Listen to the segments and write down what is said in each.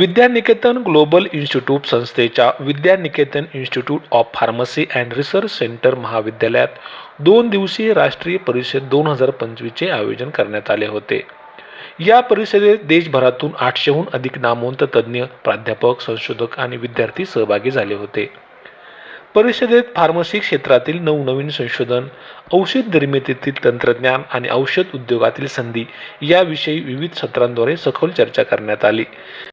विद्यानिकेतन global institute संस्थेच्या Vidyaniketan institute of pharmacy and research centre महाविद्यालयात दोन दिवसीय राष्ट्रीय परिषद दोन हजार पंचवीसचे आयोजन करण्यात आले होते. या परिषदेत देशभरातून आठशेहून अधिक नामवंत तज्ज्ञ प्राध्यापक संशोधक आणि विद्यार्थी सहभागी झाले होते. परिषदेत फार्मसी क्षेत्रातील नवनवीन संशोधन औषध निर्मितीतील तंत्रज्ञान आणि औषध उद्योगातील संधी याविषयी विविध सत्रांद्वारे सखोल चर्चा करण्यात आली.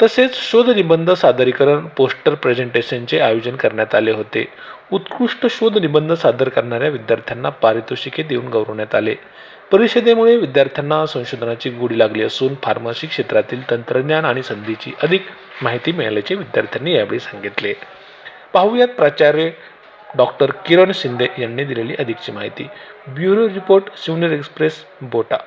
तसेच शोध निबंध सादरीकरण पोस्टर प्रेझेंटेशनचे आयोजन करण्यात आले होते. उत्कृष्ट शोध निबंध सादर करणाऱ्या विद्यार्थ्यांना पारितोषिके देऊन गौरवण्यात आले. परिषदेमुळे विद्यार्थ्यांना संशोधनाची गोडी लागली असून फार्मसी क्षेत्रातील तंत्रज्ञान आणि संधीची अधिक माहिती मिळाल्याचे विद्यार्थ्यांनी यावेळी सांगितले. पाहूयात प्राचार्य डॉक्टर किरण शिंदे यांनी दिलेली अधिकची माहिती. Bureau report Shivner express Bota.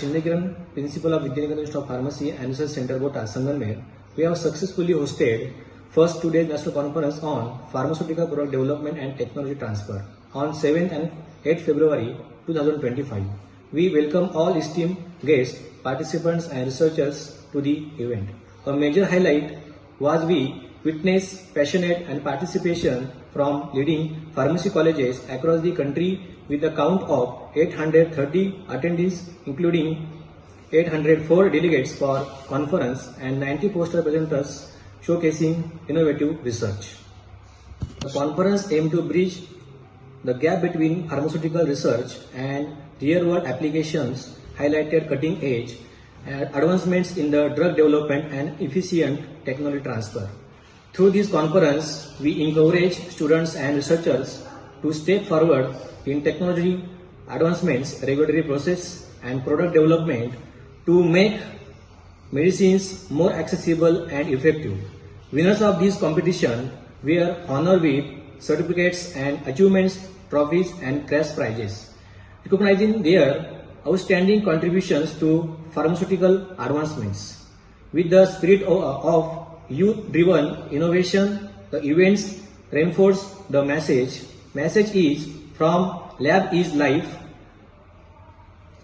Shinde Kiran principal of Vigyan college of pharmacy and research centre Bota Sangamner we have successfully hosted first two days national conference on pharmaceutical product development and technology transfer on seven and eight February two thousand twenty five we welcome all esteem guest participants and researchers to the event a major highlight was we witnessed passionate and participation from leading pharmacy colleges across the country with a count of 830 attendees including 804 delegates for conference and 90 poster presenters showcasing innovative research. The conference aimed to bridge the gap between pharmaceutical research and real-world applications, highlighted cutting-edge advancements in the drug development and efficient technology transfer. Through this conference, we encourage students and researchers to step forward in technology advancements, regulatory process, and product development to make medicines more accessible and effective. Winners of this competition were honored with certificates and achievements, trophies, and cash prizes, recognizing their outstanding contributions to pharmaceutical advancements. With the spirit of, of youth-driven innovation, the events reinforce the message. Message is from lab is life,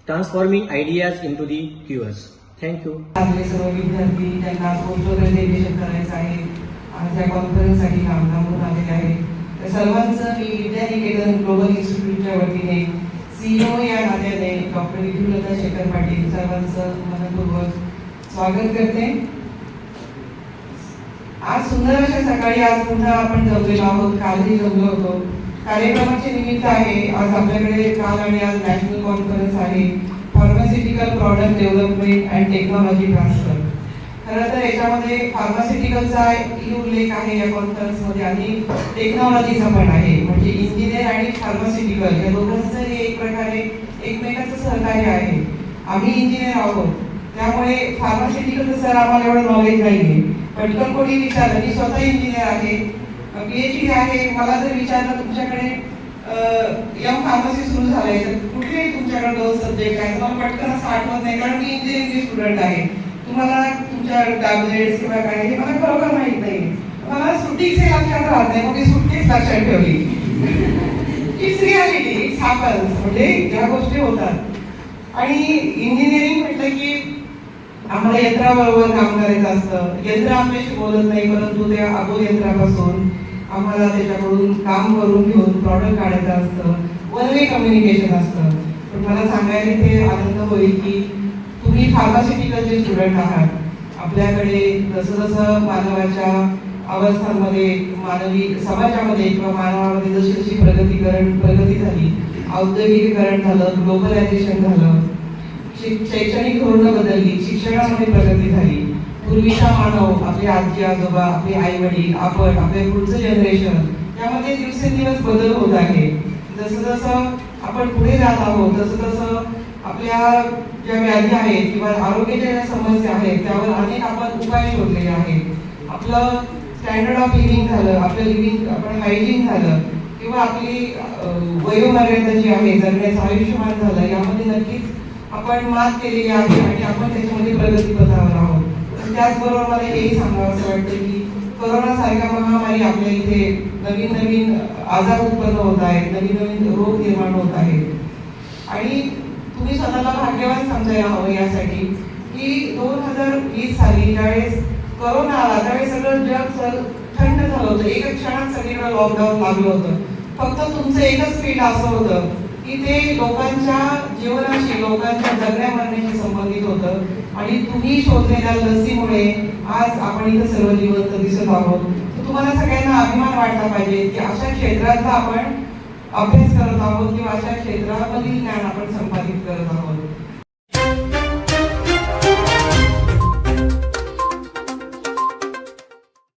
transforming ideas into the cures. Thank you आपले सर्व विद्यार्थी त्यांना post करायचं आहे आणि त्या कॉन्फरन्ससाठी काम थांबून आलेले आहे तर सर्वांचं मी विद्यानिकेतन ग्लोबल इन्स्टिट्यूटच्या वतीने सीईओ या नात्याने डॉक्टर विधुलता शेखर पाटील सर्वांचं मनपूर्वक स्वागत करते आज सुंदर अशा सकाळी आज पुन्हा आपण जमलेलो आहोत कालही जमलो होतो. कार्यक्रमाचे निमित्त आहे. आज आपल्याकडे काल आणि आज नॅशनल कॉन्फरन्स आहे. Pharmaceutical product development and technology transfer खरं तर याच्यामध्ये फार्मास्युटिकलचा ही उल्लेख आहे या कॉन्फरन्समध्ये आणि टेक्नॉलॉजीचा पण आहे. म्हणजे इंजिनियर आणि फार्मास्युटिकल या दोघांचं हे एक प्रकारे एकमेकांचं सहकार्य आहे. आम्ही इंजिनियर आहोत. त्यामुळे फार्मास्युटिकलचं सर आम्हाला एवढं नॉलेज नाही आहे. पटकन कोणी विचारलं मी स्वतः इंजिनियर आहे बी एच डी आहे मला जर विचारलं तुमच्याकडे यम फार्मसी सुरू झालंय तर कुठले तुमच्याकडे दोन सब्जेक्ट आहेत? मला पटकन असं आठवत नाही कारण मी इंजिनिअरिंगची स्टुडंट आहे. तुम्हाला तुमच्या टॅबलेट्स किंवा काय हे मला खरोखर माहीत नाही. मला सुट्टीचे लक्षात राहत नाही मग मी सुट्टीच लक्षात ठेवली. इट्स रियालिटी इट्स हॅपन्स म्हणजे ज्या गोष्टी होतात. आणि इंजिनिअरिंग म्हटलं की आम्हाला यंत्राबरोबर काम करायचं असतं. यंत्र आमच्याशी बोलत नाही परंतु त्या अगो यंत्रापासून आम्हाला त्याच्याकडून काम करून घेऊन प्रॉडक्ट काढायचं असतं. वन वे कम्युनिकेशन असतं. पण मला सांगायला इथे आनंद होईल की तुम्ही फार्मास्युटिकलचे स्टुडंट आहात. आपल्याकडे जसं जसं मानवाच्या अवस्थांमध्ये मानवी समाजामध्ये किंवा मानवामध्ये जशी जशी प्रगतीकरण प्रगती झाली औद्योगिकीकरण झालं ग्लोबलायझेशन झालं शैक्षणिक धोरणं बदलली शिक्षणामध्ये प्रगती झाली. पूर्वीचा मानव आपले आजी आजोबा आपले आई वडील आपण आपले पुढचं जनरेशन यामध्ये दिवसेंदिवस बदल होत आहे. जसं जसं आपण पुढे जात आहोत तसं तसं आपल्या ज्या व्याधी आहेत किंवा आरोग्याच्या ज्या समस्या आहेत त्यावर अनेक आपण उपाय शोधलेले आहेत. आपलं स्टँडर्ड ऑफ लिव्हिंग झालं आपलं लिव्हिंग आपण हायजीन झालं किंवा आपली वयोमर्यादा जी आहे जगण्याचं आयुष्यमान झालं यामध्ये नक्कीच आपण मात केलेली आहे आणि आपण त्याच्यामध्ये प्रगती पथावर आहोत. त्याचबरोबर मला हेही सांगावं असं वाटतं की करोना सारख्या महामारी आपल्या इथे नवीन नवीन आजार उत्पन्न होत आहेत नवीन नवीन रोग निर्माण होत आहेत. आणि तुम्ही स्वतःला भाग्यवान समजायला हवं यासाठी की दोन हजार वीस साली ज्यावेळेस करोना आला त्यावेळेस सगळं जग सर थंड झालं होतं. एका क्षणात सगळीकडे लॉकडाऊन लागलं होतं. फक्त तुमचं एकच फील्ड असं होतं. की ते लोकांच्या जीवनाशी लोकांच्या जगण्या मरण्याशी संबंधित होतं. आणि तुम्ही शोधलेल्या लसीमुळे आज आपण इथं सर्व जिवंत दिसत आहोत. तर तुम्हाला सगळ्यांना अभिमान वाटला पाहिजे की अशा क्षेत्राचा आपण अभ्यास करत आहोत किंवा अशा क्षेत्रामधील ज्ञान आपण संपादित करत आहोत.